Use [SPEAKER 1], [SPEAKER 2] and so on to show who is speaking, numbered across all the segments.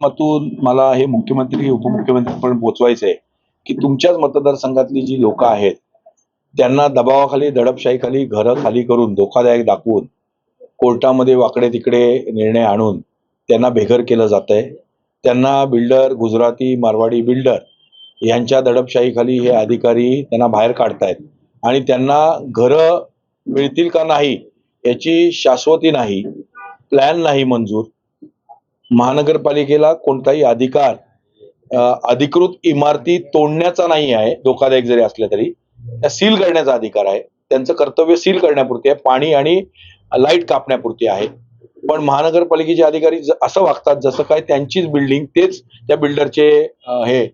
[SPEAKER 1] माध्यमातून मला हे मुख्यमंत्री उपमुख्यमंत्री पण पोचवायचं आहे की तुमच्याच मतदारसंघातली जी लोक आहेत त्यांना दबावाखाली दडपशाहीखाली घरं खाली करून धोकादायक दाखवून कोर्टामध्ये वाकडे तिकडे निर्णय आणून त्यांना बेघर केलं जात आहे त्यांना बिल्डर गुजराती मारवाडी बिल्डर यांच्या दडपशाहीखाली हे अधिकारी त्यांना बाहेर काढतायत. आणि त्यांना घरं मिळतील का नाही याची शाश्वती नाही प्लॅन नाही मंजूर. महानगरपालिकेला कोणताही अधिकार अधिकृत इमारती तोडण्याचा नाही आहे धोकादायक जरी असल्या तरी त्या सील करण्याचा अधिकार आहे. त्यांचं कर्तव्य सील करण्यापुरती आहे. पाणी आणि लाइट कापण्यापुरती आहे. पण महानगरपालिकेचे अधिकारी असं वागतात जसं काय त्यांचीच बिल्डिंग तेच त्या बिल्डरचे हे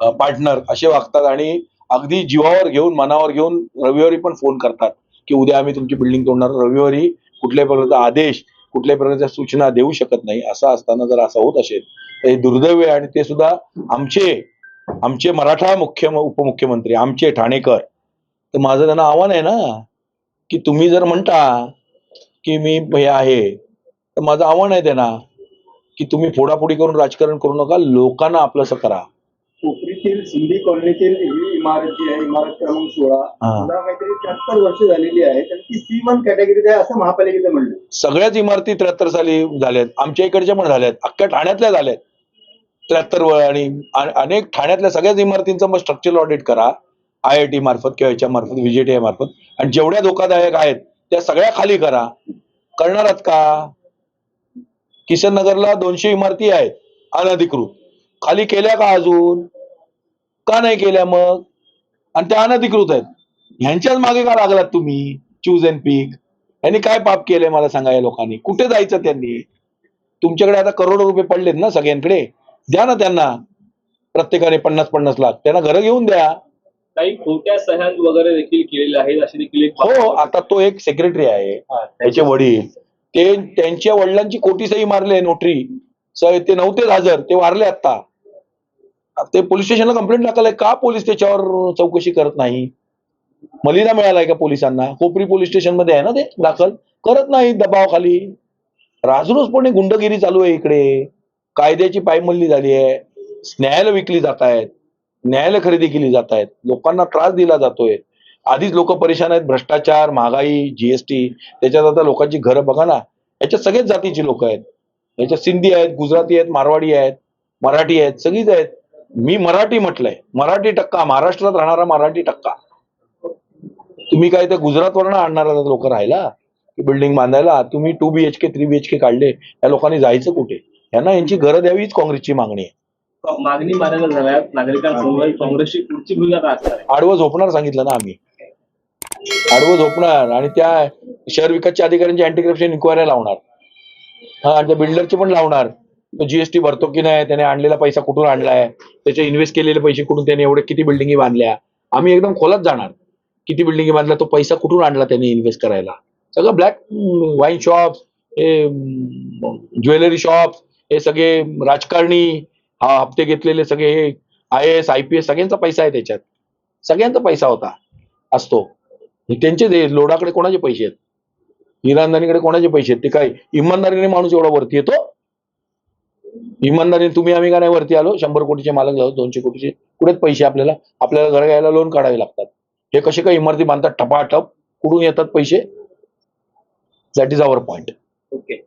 [SPEAKER 1] पार्टनर असे वागतात आणि अगदी जीवावर घेऊन मनावर घेऊन रविवारी पण फोन करतात की उद्या आम्ही तुमची बिल्डिंग तोडणार. रविवारी कुठल्याही प्रकारचा आदेश कुठल्याही प्रकारच्या सूचना देऊ शकत नाही असं असताना जर असं होत असेल तर हे दुर्दैव आहे आणि ते सुद्धा आमचे आमचे मराठा मुख्य उपमुख्यमंत्री आमचे ठाणेकर. तर माझं त्यांना आव्हान आहे ना की तुम्ही जर म्हणता की मी हे आहे तर माझं आव्हान आहे त्यांना की तुम्ही फोडाफोडी करून राजकारण करू नका लोकांना आपलंसं करा.
[SPEAKER 2] कोपरीतील सिंधी कॉलनीतील ही इमारत जी आहे इमारत क्रमांक सोळा. मला काहीतरी त्र्याहत्तर वर्ष झालेली आहे. तर ती सी वन कॅटेगरीत आहे असं महापालिकेचं म्हणलं
[SPEAKER 1] सगळ्याच इमारती त्र्याहत्तर साली झाल्यात. आमच्या इकडच्या पण झाल्यात. अख्ख्या ठाण्यातल्या झाल्यात. त्र्याहत्तर व आणि अनेक ठाण्यातल्या सगळ्याच इमारतींचं मग स्ट्रक्चरल ऑडिट करा. आय आय टी मार्फत किंवा याच्या मार्फत व्हीजीटीआय मार्फत. आणि जेवढ्या धोकादायक आहेत त्या सगळ्या खाली करा. करणार आहात का? किसन नगरला दोनशे इमारती आहेत अनधिकृत. खाली केल्या का अजून? का नाही केल्या मग आणि त्या अनधिकृत आहेत. ह्यांच्याच मागे का लागलात तुम्ही चूज अँड पीक यांनी काय पाप केलंय मला सांगा या लोकांनी? कुठे जायचं त्यांनी? तुमच्याकडे आता करोडो रुपये पडलेत ना सगळ्यांकडे. द्या ना त्यांना. प्रत्येकाने पन्नास पन्नास लाख. त्यांना घरं घेऊन द्या.
[SPEAKER 3] काही खोट्या सह्या वगैरे देखील केलेल्या आहेत अशी देखील एक
[SPEAKER 1] हो आता तो एक सेक्रेटरी आहे. त्याचे वडील. ते त्यांच्या वडिलांची कोटी सही मारले नोटरी. स- ते नव्हतेच हजर ते वारले आता ते पोलीस स्टेशनला कंप्लेंट टाकलंय का पोलीस त्याच्यावर चौकशी करत नाही? मलिदा मिळालाय का पोलिसांना? कोपरी पोलीस स्टेशनमध्ये आहे ना ते दाखल? करत नाही दबावाखाली. राजरोसपणे गुंडगिरी चालू आहे इकडे. कायद्याची पायमल्ली झाली आहे. न्यायालय विकली जात आहेत. न्यायालय खरेदी केली जात आहेत. लोकांना त्रास दिला जातोय. आधीच लोक परेशान आहेत. भ्रष्टाचार महागाई जीएसटी त्याच्यात आता लोकांची घरं बघा ना. याच्यात सगळेच जातीची लोक आहेत. याच्यात सिंधी आहेत गुजराती आहेत मारवाडी आहेत मराठी आहेत सगळीच आहेत. मी मराठी म्हटलंय. मराठी टक्का. महाराष्ट्रात राहणारा मराठी टक्का. तुम्ही काय ते गुजरातवरनं आणणारा लोक राहिला की बिल्डिंग बांधायला? तुम्ही टू बीएचके थ्री बीएचके काढले. या लोकांनी जायचं कुठे? यांना यांची घरं द्यावीच काँग्रेसची मागणी आहे.
[SPEAKER 3] मागणी झाल्या नागरिकांसमोर काँग्रेसची पुढची भूमिका काय असणार आहे?
[SPEAKER 1] आडवं झोपणार सांगितलं ना आम्ही. आडवं झोपणार. आणि त्या शहर विकासच्या अधिकाऱ्यांची अँटी करप्शन इन्क्वायरी लावणार. हा आणि त्या बिल्डरची पण लावणार. तो जीएसटी भरतो की नाही? त्याने आणलेला पैसा कुठून आणलाय? त्याचे इन्व्हेस्ट केलेले पैसे कुठून त्याने एवढे किती बिल्डिंगी बांधल्या? आम्ही एकदम खोलात जाणार. किती बिल्डिंगी बांधल्या तो पैसा कुठून आणला त्याने इन्व्हेस्ट करायला? सगळं ब्लॅक वाईन शॉप हे ज्वेलरी शॉप हे सगळे राजकारणी हा हप्ते घेतलेले सगळे हे I S I P S सगळ्यांचा पैसा आहे त्याच्यात. सगळ्यांचा पैसा होता असतो. हे त्यांचे लोडाकडे कोणाचे पैसे आहेत? इराणदानीकडे कोणाचे पैसे आहेत? ते काय इमानदारीने माणूस एवढा वरती येतो? इमानदारीने तुम्ही आम्ही का नाही वरती आलो? शंभर कोटीचे मालक झालो दोनशे कोटीचे कुठेच पैसे आपल्याला आपल्याला घर घ्यायला लोन काढावे लागतात. हे कसे काय इमारती बांधतात टपाटप कुठून येतात पैसे? That is our point
[SPEAKER 3] okay